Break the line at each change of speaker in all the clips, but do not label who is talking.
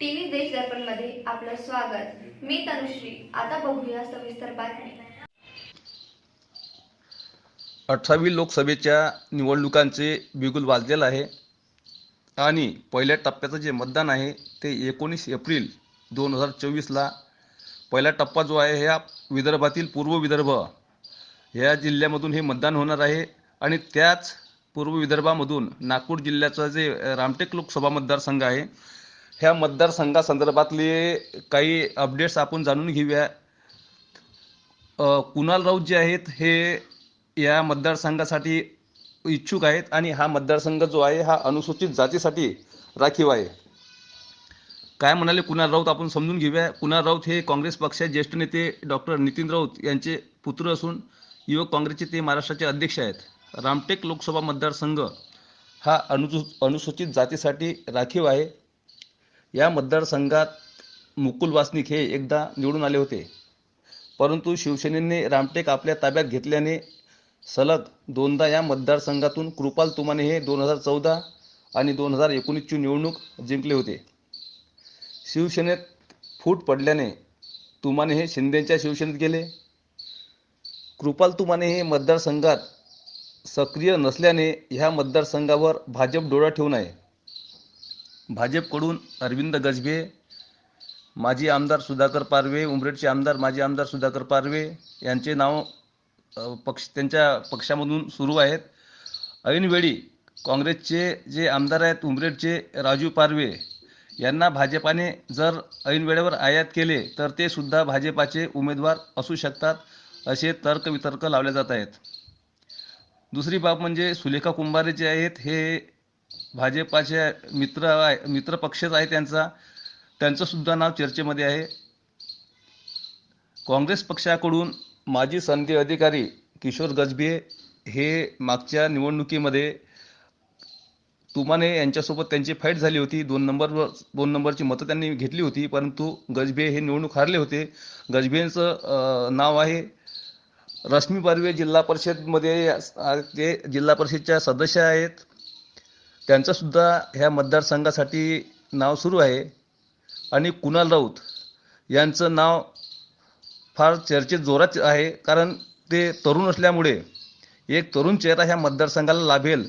TV देश दर्पणमध्ये आपलं स्वागत. मी तनुश्री. आता बघूया सविस्तर बातमी
अठरावी लोकसभेच्या निवडणुकांचे बिगुल वाजलेलं आहे. आणि पहिल्या टप्प्याचं जे मतदान आहे ते एकोणीस एप्रिल दोन हजार चोवीसला पहिला टप्पा जो आहे ह्या विदर्भातील पूर्व विदर्भ ह्या जिल्ह्यामधून हे मतदान होणार आहे. आणि त्याच पूर्व विदर्भामधून नागपूर जिल्ह्याचं जे रामटेक लोकसभा मतदारसंघ आहे ह्या मतदारसंघासंदर्भातले काही अपडेट्स आपण जाणून घेऊया. कुणाल राऊत जे आहेत हे या मतदारसंघासाठी इच्छुक आहेत आणि हा मतदारसंघ जो आहे हा अनुसूचित जातीसाठी राखीव आहे. काय म्हणाले कुणाल राऊत? आपण समजून घेऊया. कुणाल राऊत हे काँग्रेस पक्षाचे ज्येष्ठ नेते डॉक्टर नितीन राऊत यांचे पुत्र असून युवक काँग्रेसचे ते महाराष्ट्राचे अध्यक्ष आहेत. रामटेक लोकसभा मतदारसंघ हा अनुसू अनुसूचित जातीसाठी राखीव आहे. या मतदारसंघात मुकुल वासनिक हे एकदा निवडून आले होते. परंतु शिवसेनेने रामटेक आपल्या ताब्यात घेतल्याने सलग दोनदा या मतदारसंघातून कृपाल तुमाने हे दोन हजार चौदा आणि दोन हजार एकोणीसची निवडणूक जिंकले होते. शिवसेनेत फूट पडल्याने तुमाने हे शिंदेच्या शिवसेनेत गेले. कृपाल तुमाने हे मतदारसंघात सक्रिय नसल्याने ह्या मतदारसंघावर भाजप डोळा ठेवून आहे. भाजपकडून अरविंद गजबे माजी आमदार सुधाकर पारवे उमरेडचे आमदार माजी आमदार सुधाकर पारवे यांचे नाव पक्ष त्यांच्या पक्षामधून सुरू आहेत. ऐनवेळी काँग्रेसचे जे आमदार आहेत उमरेडचे राजू पारवे यांना भाजपाने जर ऐन वेळेवर आयात केले तर ते सुद्धा भाजपाचे उमेदवार असू शकतात असे तर्कवितर्क लावले जात आहेत. दुसरी बाब म्हणजे सुलेखा कुंभारे जे आहेत हे भाजपाचे मित्र आहे मित्र पक्षच आहे त्यांचा. त्यांचं सुद्धा नाव चर्चेमध्ये आहे. काँग्रेस पक्षाकडून माजी सनदी अधिकारी किशोर गजबे हे मागच्या निवडणुकीमध्ये तुमाने यांच्यासोबत त्यांची फाईट झाली होती. दोन नंबरवर दोन नंबरची मतं त्यांनी घेतली होती परंतु गजबे हे निवडणूक हारले होते. गजबेंचं नाव आहे रश्मी पारवे जिल्हा परिषदमध्ये ते जिल्हा परिषदच्या सदस्य आहेत. त्यांचं सुद्धा ह्या मतदारसंघासाठी नाव सुरू आहे. आणि कुणाल राऊत यांचं नाव फार चर्चेत जोरात आहे. कारण ते तरुण असल्यामुळे एक तरुण चेहरा ह्या मतदारसंघाला लाभेल.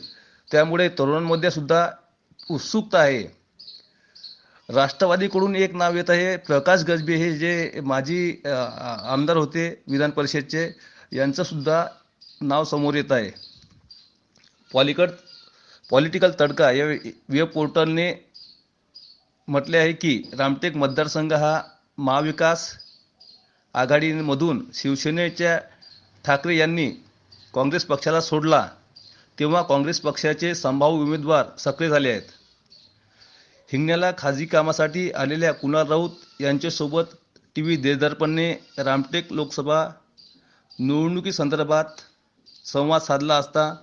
त्यामुळे तरुणांमध्ये सुद्धा उत्सुकता आहे. राष्ट्रवादीकडून एक नाव येत आहे प्रकाश गजबे. हे जे माजी आमदार होते विधान परिषदचे यांचंसुद्धा नाव समोर येत आहे. पॉलिकट पॉलिटिकल तडका. या वेब पोर्टलने म्हटले आहे की रामटेक मतदारसंघ हा महाविकास आघाडीमधून शिवसेनेच्या ठाकरे यांनी काँग्रेस पक्षाला सोडला. तेव्हा काँग्रेस पक्षाचे संभाव्य उमेदवार सक्रिय झाले आहेत. हिंगण्याला खाजगी कामासाठी आलेल्या कुणाल राऊत यांच्यासोबत टी. व्ही. देशदर्पणने रामटेक लोकसभा निवडणुकीसंदर्भात संवाद साधला असता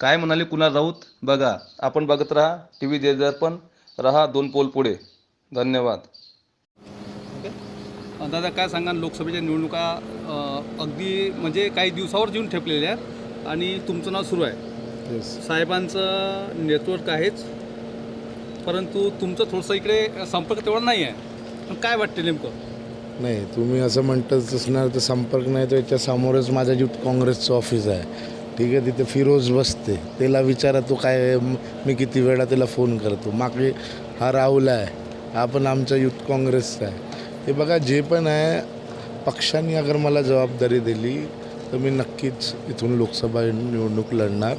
काय म्हणाले कुणाल राऊत? बघा आपण बघत राहा टी व्ही देशदर्पण रहा दोन पोल पुढे. धन्यवाद.
दादा काय सांगा लोकसभेच्या निवडणुका अगदी म्हणजे काही दिवसावर येऊन ठेपलेल्या आहेत आणि तुमचं नाव सुरू आहे. साहेबांचं नेटवर्क आहेच परंतु तुमचं थोडंसं इकडे संपर्क तेवढा नाही आहे. पण काय वाटते नेमकं?
नाही तुम्ही असं म्हणतच असणार तर संपर्क नाही तर याच्या समोरच माझं युथ काँग्रेसचं ऑफिस आहे. ठीक आहे तिथे फिरोज बसते. त्याला विचारा तो काय मी किती वेळा त्याला फोन करतो. मागे हा राहुल आहे. हा पण आमचा युथ काँग्रेसचा आहे. हे बघा जे पण आहे पक्षांनी अगर मला जबाबदारी दिली तर मी नक्कीच इथून लोकसभा निवडणूक लढणार.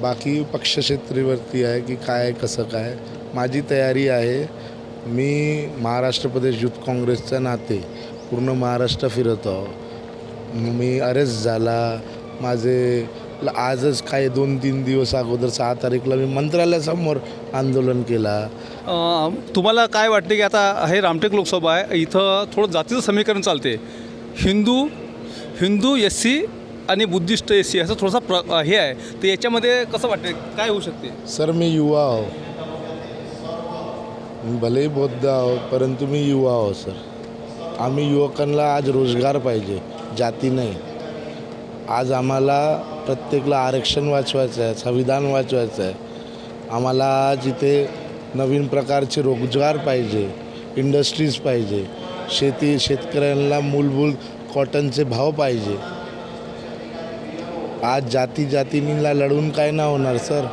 बाकी पक्षक्षेत्रीवरती आहे की काय कसं काय माझी तयारी आहे. मी महाराष्ट्र प्रदेश युथ काँग्रेसच्या नाते. पूर्ण महाराष्ट्र फिरत आहो. मी अरेस्ट झाला. माझे आजच काय दोन तीन दिवस अगोदर सहा तारीखला मी मंत्रालयासमोर आंदोलन केला.
तुम्हाला काय वाटते की आता हे रामटेक लोकसभा आहे इथं थोडं जातीचं समीकरण चालते हिंदू हिंदू एस सी आणि बुद्धिस्ट एस सी असं थोडासा प्र हे आहे. तर याच्यामध्ये कसं वाटते काय होऊ शकते?
सर मी युवा आहो. मी भलेही बौद्ध आहो परंतु मी युवा आहो सर. आम्ही युवकांना आज रोजगार पाहिजे जाती नाही. आज आम्हाला प्रत्येकला आरक्षण वाचवायचं आहे संविधान वाचवायचं आहे. आम्हाला आज इथे नवीन प्रकारचे रोजगार पाहिजे इंडस्ट्रीज पाहिजे शेती शेतकऱ्यांना मूलभूत कॉटनचे भाव पाहिजे. आज जाती जातींना लढून काय ना होणार सर?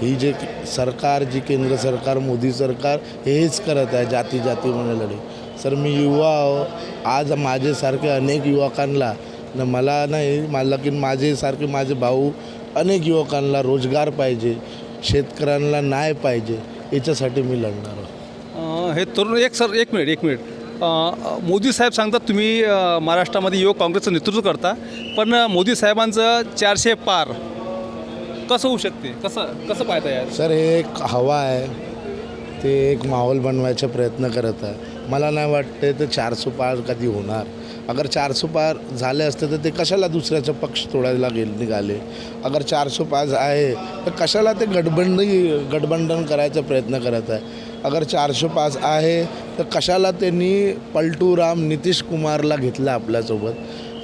ही जे सरकार जी केंद्र सरकार मोदी सरकार हेच करत आहे जाती जाती म्हणून लढे सर मी युवा आहो. आज माझ्यासारखे अनेक युवकांना न मला नाही मला की माझेसारखे माझे भाऊ अनेक युवकांना रोजगार पाहिजे शेतकऱ्यांना न्याय पाहिजे याच्यासाठी मी लढणार आहे.
अ, हे तरुण एक सर एक मिनिट एक मिनिट. मोदी साहेब सांगतात तुम्ही महाराष्ट्रामध्ये युवक काँग्रेसचं नेतृत्व करता पण मोदी साहेबांचं चारशे पार कसं होऊ शकते? कसं कसं पाहता यार?
सर हे एक हवा आहे. ते एक माहोल बनवायचा प्रयत्न करत आहे. मला नाही वाटते ते चारसो पार कधी होणार. अगर चारसो पार झाले असते तर ते कशाला दुसऱ्याचं पक्ष तोडायला गेले निघाले? अगर चारसो पाच आहे तर कशाला ते गठबंडी गठबंधन करायचा प्रयत्न करत आहे? अगर चारशे पाच आहे तर कशाला त्यांनी पलटूराम नितीश कुमारला घेतलं आपल्यासोबत?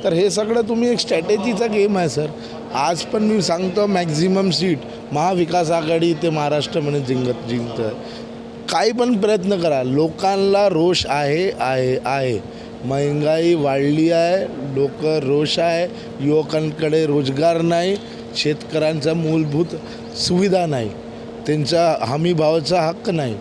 तर हे सगळं तुम्ही एक स्ट्रॅटेजीचा गेम आहे सर आज पण मी सांगतो मॅक्झिमम सीट महाविकास आघाडी ते महाराष्ट्रामध्ये जिंकत जिंकतं काही पण प्रयत्न करा. लोकांना रोष आहे आहे आहे. महंगाई वाढली आहे लोक रोष आहे युवकांकडे रोजगार नाही शेतकऱ्यांचा मूलभूत सुविधा नाही त्यांचा हमी भावाचा हक्क नाही.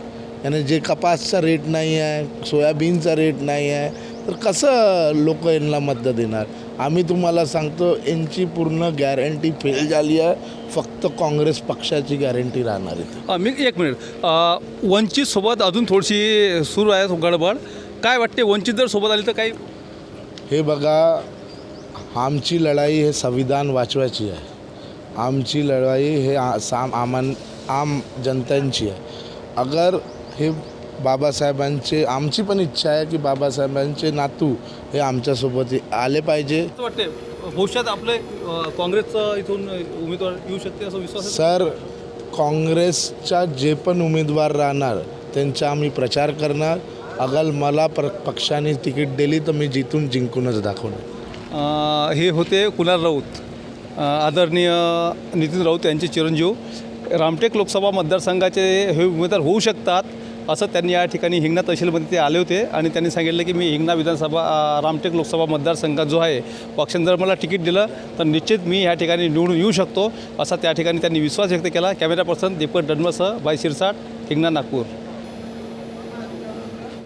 आणि जे कपासचा रेट नाही आहे सोयाबीनचा रेट नाही आहे तर कसं लोक यांना मत देणार? आम्ही तुम्हाला सांगतो यांची पूर्ण गॅरंटी फेल झाली आहे फक्त काँग्रेस पक्षाची गॅरंटी राहणार आहे
मी एक मिनिट वंचित वंचितसोबत अजून थोडीशी सुरू आहे गडबड. काय वाटते वंचित जर सोबत आली तर काही?
हे बघा आमची लढाई हे संविधान वाचवायची आहे. आमची लढाई हे आ- साम आमान आम जनतांची आहे. अगर हे बाबासाहेबांचे आमची पण इच्छा आहे की बाबासाहेबांचे नातू हे आमच्यासोबत आले पाहिजे.
असं वाटते भविष्यात आपले अ, काँग्रेसचं इथून उमेदवार येऊ शकते असं विश्वास आहे?
सर काँग्रेसच्या जे पण उमेदवार राहणार त्यांचा आम्ही प्रचार करणार. अगर मला प्र पक्षाने तिकीट दिली तर मी जिथून जिंकूनच दाखवणार.
हे होते कुणाल राऊत. आदरणीय नितीन राऊत यांचे चिरंजीव. रामटेक लोकसभा मतदारसंघाचे हे उमेदवार होऊ शकतात असं त्यांनी या ठिकाणी हिंगणा तहसीलमध्ये ते आले होते आणि त्यांनी सांगितलं की मी हिंगणा विधानसभा रामटेक लोकसभा मतदारसंघात जो आहे पक्षाने जर मला तिकीट दिलं तर निश्चित मी या ठिकाणी निवडून येऊ शकतो असा त्या ठिकाणी त्यांनी विश्वास व्यक्त केला. कॅमेरा पर्सन दीपक डनमसह बाय शिरसाट हिंगणा नागपूर.